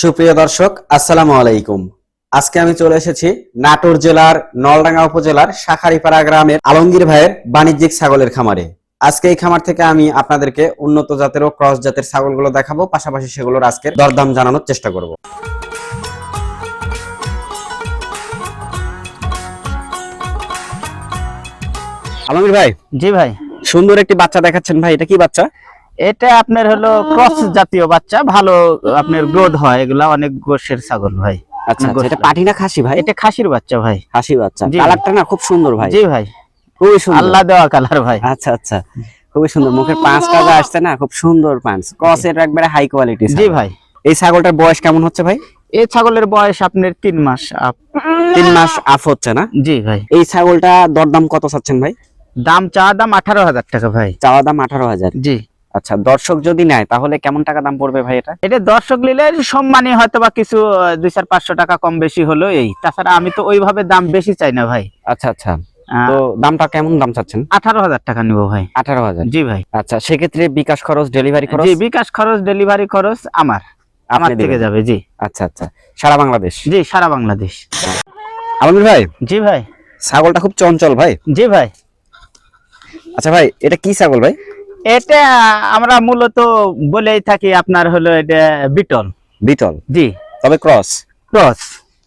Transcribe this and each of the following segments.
সুপ্রিয় দর্শক আসসালামু আলাইকুম। আজকে আমি চলে এসেছি নাটোর জেলার নলডাঙ্গা উপজেলার শাখারিপাড়া গ্রামের আলমগীর ভাইয়ের বাণিজ্যিক ছাগলের খামারে। আজকে এই খামার থেকে আমি আপনাদেরকে উন্নত জাতের ও ক্রস জাতের ছাগলগুলো দেখাবো পাশাপাশি সেগুলোর আজকের দরদাম জানানোর চেষ্টা করব। আলমগীর ভাই জি ভাই। সুন্দর একটি বাচ্চা দেখাচ্ছেন ভাই এটা কি বাচ্চা? এটা আপনার হলো ক্রস জাতীয় বাচ্চা ভালো আপনার গ্রোথ হয় এগুলা অনেক গোশের ছাগল ভাই। আচ্ছা গোশ এটা। পাঠি না খাসি ভাই? এটা খাসির বাচ্চা ভাই। খাসি বাচ্চা। কালারটা না খুব সুন্দর ভাই। জি ভাই। খুবই সুন্দর। আল্লাহ দেওয়া কালার ভাই। আচ্ছা আচ্ছা। খুবই সুন্দর। মুখের পাঁচটা যা আসছে না খুব সুন্দর পাঁচ। ক্রসের একবারে হাই কোয়ালিটি জি ভাই। এই ছাগলটার বয়স কেমন হচ্ছে ভাই? এই ছাগলের বয়স আপনার তিন মাস আপ। তিন মাস আফ হচ্ছে না? জি ভাই। এই ছাগলটা দরদাম কত চাচ্ছেন ভাই? দাম চা দাম আঠারো হাজার টাকা ভাই। চাওয়া দাম আঠারো হাজার। জি। আচ্ছা দর্শক যদি নেয় তাহলে কেমন টাকা দাম পড়বে ভাই এটা? এটা দর্শক নিলে সম্মানী হয়তো বা কিছু দুই চার পাঁচশো টাকা কম বেশি হলো এই। তাছাড়া আমি তো ওইভাবে দাম বেশি চাই না ভাই। আচ্ছা আচ্ছা। তো দামটা কেমন দাম চাচ্ছেন? আঠারো হাজার টাকা নিবো ভাই। আঠারো হাজার। জি ভাই। আচ্ছা সেক্ষেত্রে বিকাশ খরচ ডেলিভারি খরচ? জি বিকাশ খরচ ডেলিভারি খরচ আমার। আমার থেকে যাবে জি। আচ্ছা আচ্ছা। সারা বাংলাদেশ? জি সারা বাংলাদেশ। ভাই? জি ভাই। ছাগলটা খুব চঞ্চল ভাই। জি ভাই। আচ্ছা ভাই এটা কি ছাগল ভাই? এটা আমরা মূলত বলেই থাকি আপনার হলো এটা বিটল। বিটল? জি। তবে ক্রস? ক্রস।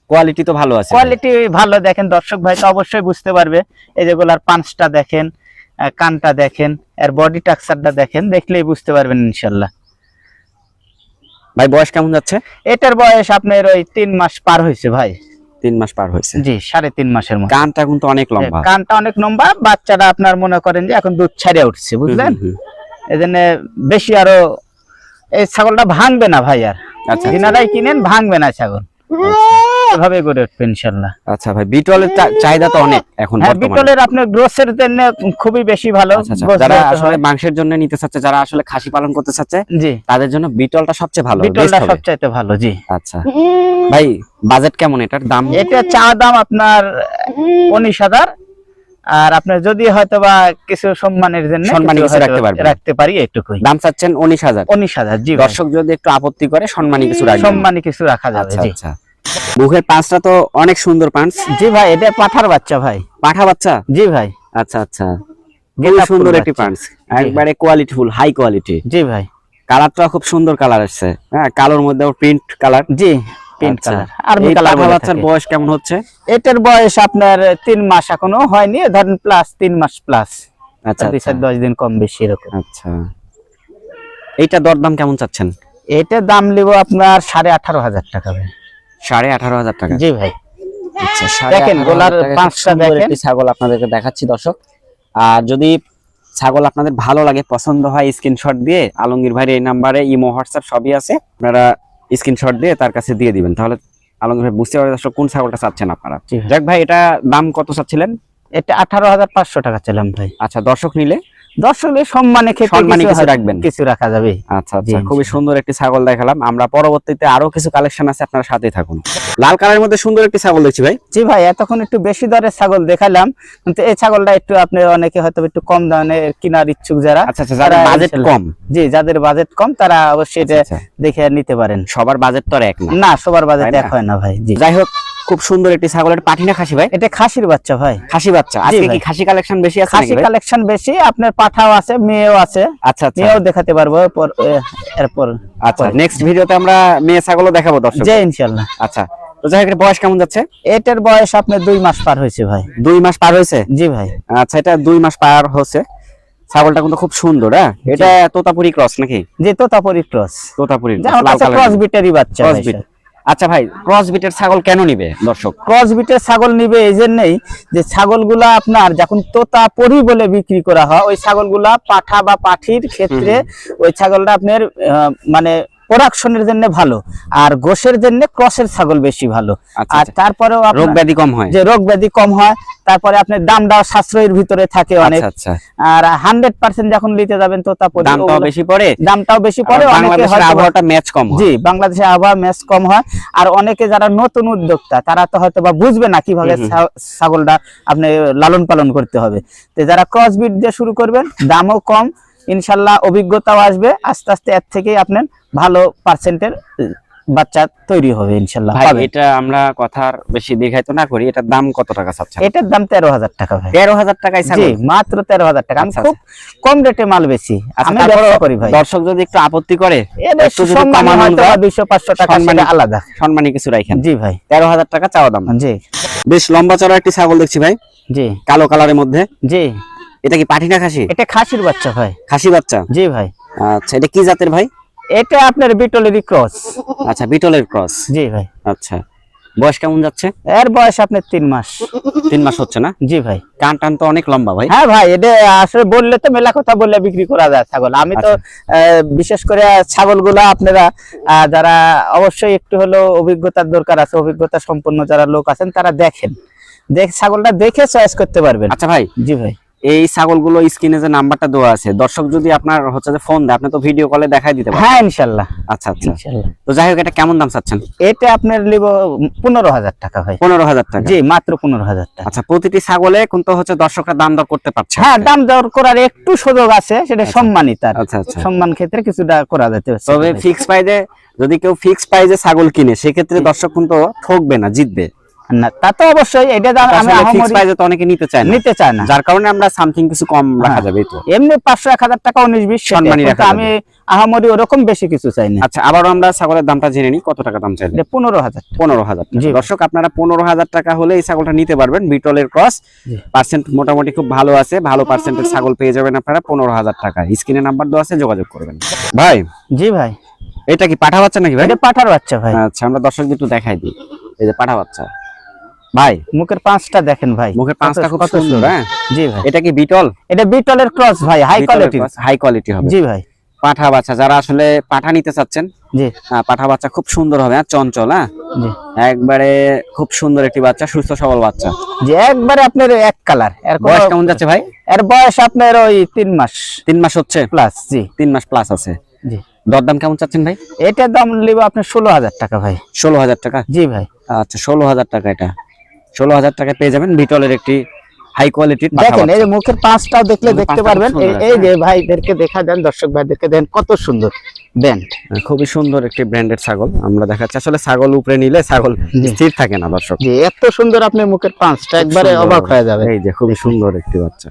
কোয়ালিটি তো ভালো আছে। কোয়ালিটি ভালো দেখেন দর্শক ভাই তো অবশ্যই বুঝতে পারবে। এই যেগুলার পাঁচটা দেখেন কানটা দেখেন এর বডি টাক্সারটা দেখেন দেখলেই বুঝতে পারবেন ইনশাল্লাহ। ভাই বয়স কেমন যাচ্ছে? এটার বয়স আপনার ওই তিন মাস পার হয়েছে ভাই। তিন মাস পার হয়েছে। জি সাড়ে তিন মাসের মতো কানটা কিন্তু অনেক লম্বা। কানটা অনেক লম্বা বাচ্চাটা আপনার মনে করেন যে এখন দুধ ছাড়িয়ে উঠছে বুঝলেন? এই জন্য বেশি আরও এই ছাগলটা ভাঙবে না ভাই আর। আচ্ছা, যিনারাই কিনেন ভাঙবে না ছাগল। গড়ে উঠবে ইনশাল্লাহ। আচ্ছা ভাই বিটলের চাহিদা তো অনেক এখন হ্যাঁ বিটলের আপনার গ্রোসের জন্য খুবই বেশি ভালো। আচ্ছা, আচ্ছা। যারা আসলে মাংসের জন্য নিতে চাচ্ছে যারা আসলে খাসি পালন করতে চাচ্ছে জি। তাদের জন্য বিটলটা সবচেয়ে ভালো বিটলটা। সবচাইতে ভালো জি। আচ্ছা। ভাই বাজেট কেমন এটার দাম? এটা চা দাম আপনার উনিশ হাজার। আর আপনার যদি হয়তো বা কিছু সম্মানের জন্য সম্মানী কিছু রাখতে পারবেন। রাখতে পারি এটুকুই দাম চাচ্ছেন উনিশ হাজার। উনিশ হাজার জি দর্শক যদি একটু আপত্তি করে সম্মানী কিছু রাখবেন। সম্মানী কিছু রাখা যাবে আচ্ছা জি। আচ্ছা। মুখের পাঁচটা তো অনেক সুন্দর পাঁচ জি ভাই এটা পাঠার বাচ্চা ভাই। পাঠা বাচ্চা? জি ভাই। আচ্ছা আচ্ছা। ফুল সুন্দর একটি। পাঁচ একবারে কোয়ালিটি ফুল হাই কোয়ালিটি জি ভাই। কালারটা খুব সুন্দর কালার আসছে। হ্যাঁ কালোর মধ্যে প্রিন্ট কালার জি। পিঙ্ক। কালার আর এই কালার পাঠা বাচ্চার বয়স কেমন হচ্ছে? এটার বয়স আপনার তিন মাস এখনও হয়নি ধরেন প্লাস তিন মাস প্লাস আচ্ছা দুই আচ্ছা। চার দশ দিন কম বেশি এরকম। আচ্ছা। এইটা দরদাম কেমন চাচ্ছেন? এটার দাম নিব আপনার সাড়ে আঠারো হাজার টাকা ভাই। জি ভাই। আচ্ছা দেখেন, গোলার হাজার পাঁচটা দেখেন। ছাগল আপনাদেরকে দেখাচ্ছি দর্শক। আর যদি ছাগল আপনাদের ভালো লাগে পছন্দ হয় স্ক্রিনশট দিয়ে আলমগীর ভাইয়ের এই নাম্বারে ইমো হোয়াটসঅ্যাপ সবই আছে। আপনারা স্ক্রিনশট দিয়ে তার কাছে দিয়ে দিবেন। তাহলে আলমগীর ভাই বুঝতে পারবে আসলে কোন ছাগলটা চাচ্ছেন আপনারা। যাক ভাই এটা দাম কত চাচ্ছিলেন? এটা আঠারো হাজার পাঁচশো টাকা চাইলাম ভাই। আচ্ছা দর্শক নিলে দর্শক সম্মানে ক্ষেত্রে সম্মানী কিছু রাখবেন। কিছু রাখা যাবে। আচ্ছা আচ্ছা খুবই সুন্দর একটি ছাগল দেখালাম। আমরা পরবর্তীতে আরও কিছু কালেকশন আছে আপনারা সাথেই থাকুন। লাল কালারের মধ্যে সুন্দর একটি ছাগল দেখছি ভাই। জি ভাই এতক্ষণ একটু বেশি দরের ছাগল দেখালাম কিন্তু এই ছাগলটা একটু আপনি অনেকে হয়তো একটু কম দামে কেনার ইচ্ছুক যারা আচ্ছা আচ্ছা তারা বাজেট কম। জি যাদের বাজেট কম তারা অবশ্যই এটা আচ্ছা, দেখে নিতে পারেন। সবার বাজেট তো আর এক না। না সবার বাজেট এক হয় না ভাই জি। যাই হোক খুব সুন্দর একটি ছাগলের পাঠি না খাসি ভাই? এটা খাসির বাচ্চা ভাই। খাসি বাচ্চা। আজকে কি খাসি কালেকশন বেশি আছে খাসি কালেকশন বেশি আপনার পাঠাও আছে মেয়েও আছে। আচ্ছা আচ্ছা। মেয়েও দেখাতে পারব এরপর এরপর। আচ্ছা নেক্সট ভিডিওতে আমরা মেয়ে ছাগলও দেখাবো দর্শক যে ইনশাল্লাহ। আচ্ছা তো যাই হোক বয়স কেমন যাচ্ছে? এটার বয়স আপনার দুই মাস পার হয়েছে ভাই। দুই মাস পার হয়েছে? জি ভাই। আচ্ছা এটা দুই মাস পার হচ্ছে। ছাগলটা কিন্তু খুব সুন্দর হ্যাঁ? এটা তোতাপুরি ক্রস নাকি? তোতাপুরি ক্রস। তোতাপুরি ক্রস বিটেরই বাচ্চা ক্রস বিট আচ্ছা ভাই ক্রস বিটের ছাগল কেন নিবে দর্শক? ক্রস বিটের ছাগল নিবে এই জন্যই যে ছাগলগুলা আপনার যখন তোতা পরি বলে বিক্রি করা হয় ওই ছাগলগুলা পাঠা বা পাঠির ক্ষেত্রে ওই ছাগলটা আপনার আহ, মানে প্রোডাকশনের জন্য ভালো আর গোশের জন্য ক্রসের ছাগল বেশি ভালো। আচ্ছা, আর আচ্ছা। তারপরেও রোগ ব্যাধি কম হয়। যে রোগ ব্যাধি কম হয় তারপরে আপনার দামটাও সাশ্রয়ের ভিতরে থাকে অনেক। আচ্ছা। আচ্ছা আর হান্ড্রেড পার্সেন্ট যখন নিতে যাবেন তোতা পরি দামটাও বেশি পড়ে দামটাও বেশি পড়ে বাংলাদেশের আবহাওয়াটা ম্যাচ কম হয়। জি বাংলাদেশে আবহাওয়া ম্যাচ কম হয়। আর অনেকে যারা নতুন উদ্যোক্তা তারা তো হয়তো বা বুঝবে না কীভাবে। ছাগলটা আপনি লালন পালন করতে হবে। তো যারা ক্রস বিট দিয়ে শুরু করবেন দামও কম ইনশাল্লাহ অভিজ্ঞতাও আসবে। আস্তে আস্তে এর থেকেই আপনার ভালো পার্সেন্টের বাচ্চা তৈরি হবে ইনশাল্লাহ। ভাই এটা আমরা কথার বেশি দেখাই তো না করি এটার দাম কত টাকা চাচ্ছেন? এটার দাম তেরো হাজার টাকা ভাই। তেরো হাজার টাকায় জি মাত্র তেরো হাজার টাকা। আমি আচ্ছা, খুব কম রেটে মাল বেশি আচ্ছা, আমি ব্যবসা করি ভাই। দর্শক যদি একটু আপত্তি করে দুইশো পাঁচশো টাকা সেটা আলাদা। সম্মানী কিছু রাখেন জি ভাই। তেরো হাজার টাকা চাওয়া দাম। জি। বেশ লম্বা চড়া একটি ছাগল দেখছি ভাই। জি। কালো কালারের মধ্যে। জি। এটা কি পাঠি না খাসি? এটা খাসির বাচ্চা ভাই। খাসি বাচ্চা? জি ভাই। আচ্ছা এটা কি জাতের ভাই? এটা আপনার বিটলেরই ক্রস। আচ্ছা বিটলের ক্রস। জি ভাই। আচ্ছা বয়স কেমন যাচ্ছে? এর বয়স আপনার তিন মাস। তিন মাস হচ্ছে না? জি ভাই। কান টান তো অনেক লম্বা ভাই। হ্যাঁ ভাই এটা আসলে বললে তো মেলা কথা বললে বিক্রি করা যায় ছাগল। আমি তো আচ্ছা। আহ, বিশেষ করে ছাগলগুলা আপনারা যারা অবশ্যই একটু হলেও অভিজ্ঞতার দরকার আছে অভিজ্ঞতা সম্পন্ন যারা লোক আছেন তারা দেখেন। দেখ ছাগলটা দেখে চয়েস করতে পারবেন। আচ্ছা ভাই। জি ভাই। এই ছাগলগুলো স্ক্রিনে যে নাম্বারটা দেওয়া আছে দর্শক যদি আপনার হচ্ছে যে ফোন দেয় আপনি তো ভিডিও কলে দেখাই দিতে পারেন হ্যাঁ ইনশাল্লাহ। আচ্ছা আচ্ছা। ইনশাল্লাহ। তো যাই হোক এটা কেমন দাম চাচ্ছেন? এটা আপনার নিব পনেরো হাজার টাকা ভাই। পনেরো হাজার টাকা। জি মাত্র পনেরো হাজার টাকা। আচ্ছা প্রতিটি ছাগলে কিন্তু হচ্ছে দর্শকরা দাম দর করতে পারছে। হ্যাঁ দাম দর করার একটু সুযোগ আছে সেটা সম্মানই তার আচ্ছা আচ্ছা। সম্মান ক্ষেত্রে কিছুটা করা যেতে পারে। তবে ফিক্স প্রাইজে যদি কেউ ফিক্স প্রাইজে ছাগল কিনে সেক্ষেত্রে দর্শক কিন্তু ঠকবে না জিতবে। না তা তো অবশ্যই এটা দাম আমি ফিক্স আহামরি প্রাইজে তো অনেকে নিতে চায় না। নিতে চাই না। যার কারণে আমরা সামথিং কিছু কম রাখা হ্যাঁ। যাবে তো। এমনি পাঁচশো এক হাজার টাকা উনিশ বিশ সেটাই। সম্মানী রাখা আমি আহামরি ওরকম বেশি কিছু চাই না। আচ্ছা আবারও আমরা ছাগলের দামটা জেনে নিই কত টাকা দাম চাইলে এটা পনেরো হাজার পনেরো হাজার জি। দর্শক আপনারা পনেরো হাজার টাকা হলে এই ছাগলটা নিতে পারবেন বিটলের ক্রস। পার্সেন্ট মোটামুটি খুব ভালো আছে ভালো পার্সেন্টের ছাগল পেয়ে যাবেন আপনারা পনেরো হাজার টাকা স্ক্রিনে নাম্বার দেওয়া আছে যোগাযোগ করবেন। ভাই জি ভাই। এটা কি পাঠা বাচ্চা নাকি ভাই? এটা পাঠার বাচ্চা ভাই। আচ্ছা আমরা দর্শক একটু দেখাই দিই। এই যে পাঠা বাচ্চা। ভাই। মুখের পাঁচটা দেখেন ভাই। মুখের পাঁচটা খুব সুন্দর হ্যাঁ? জি ভাই। এটা কি বিটল এটা বিটলের ক্রস ভাই হাই কোয়ালিটি হাই কোয়ালিটি হবে। জি ভাই। পাঠা বাচ্চা যারা আসলে পাঠা নিতে চাচ্ছেন জি। হ্যাঁ, পাঠা বাচ্চা খুব সুন্দর হবে হ্যাঁ চঞ্চল হ্যাঁ? জি। একবারে খুব সুন্দর একটি বাচ্চা সুস্থ সবল বাচ্চা। যে একবারে আপনার এক কালারের বয়স কেমন যাচ্ছে ভাই? এর বয়স আপনার ওই তিন মাস। তিন মাস হচ্ছে? প্লাস জি। তিন মাস প্লাস আছে। জি। দরদাম কেমন চাচ্ছেন ভাই? এটার দাম নিব আপনার ষোলো হাজার টাকা ভাই। ষোলো হাজার টাকা? জি ভাই। আচ্ছা ষোলো হাজার টাকা এটা। ষোলো হাজার টাকা পেয়ে যাবেন ভিটলের একটি হাই কোয়ালিটির দেখেন এই যে মুখের পাঁচটাও দেখলে দেখতে পারবেন। এই- এই যে ভাইদেরকে দেখা দেন দর্শক ভাইদেরকে দেন কত সুন্দর ব্র্যান্ড খুবই সুন্দর একটি ব্র্যান্ডেড ছাগল। আমরা দেখাচ্ছি আসলে ছাগল উপরে নিলে ছাগল স্থির থাকে না দর্শক। এত সুন্দর আপনি মুখের পাঁচটা একবারে অবাক হয়ে যাবে। এই যে খুবই সুন্দর একটি বাচ্চা।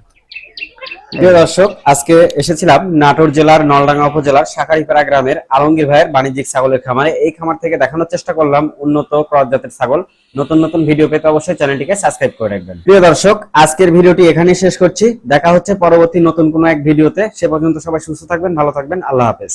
প্রিয় দর্শক, আজকে এসেছিলাম নাটোর জেলার নলডাঙ্গা উপজেলার শাকারিপাড়া গ্রামের আলমগীর ভাইয়ের বাণিজ্যিক ছাগলের খামারে। এই খামার থেকে দেখানোর চেষ্টা করলাম উন্নত প্রজাতির জাতের ছাগল। নতুন নতুন ভিডিও পেতে অবশ্যই চ্যানেলটিকে সাবস্ক্রাইব করে রাখবেন। প্রিয় দর্শক, আজকের ভিডিওটি এখানেই শেষ করছি। দেখা হচ্ছে পরবর্তী নতুন কোনো এক ভিডিওতে। সে পর্যন্ত সবাই সুস্থ থাকবেন, ভালো থাকবেন। আল্লাহ হাফেজ।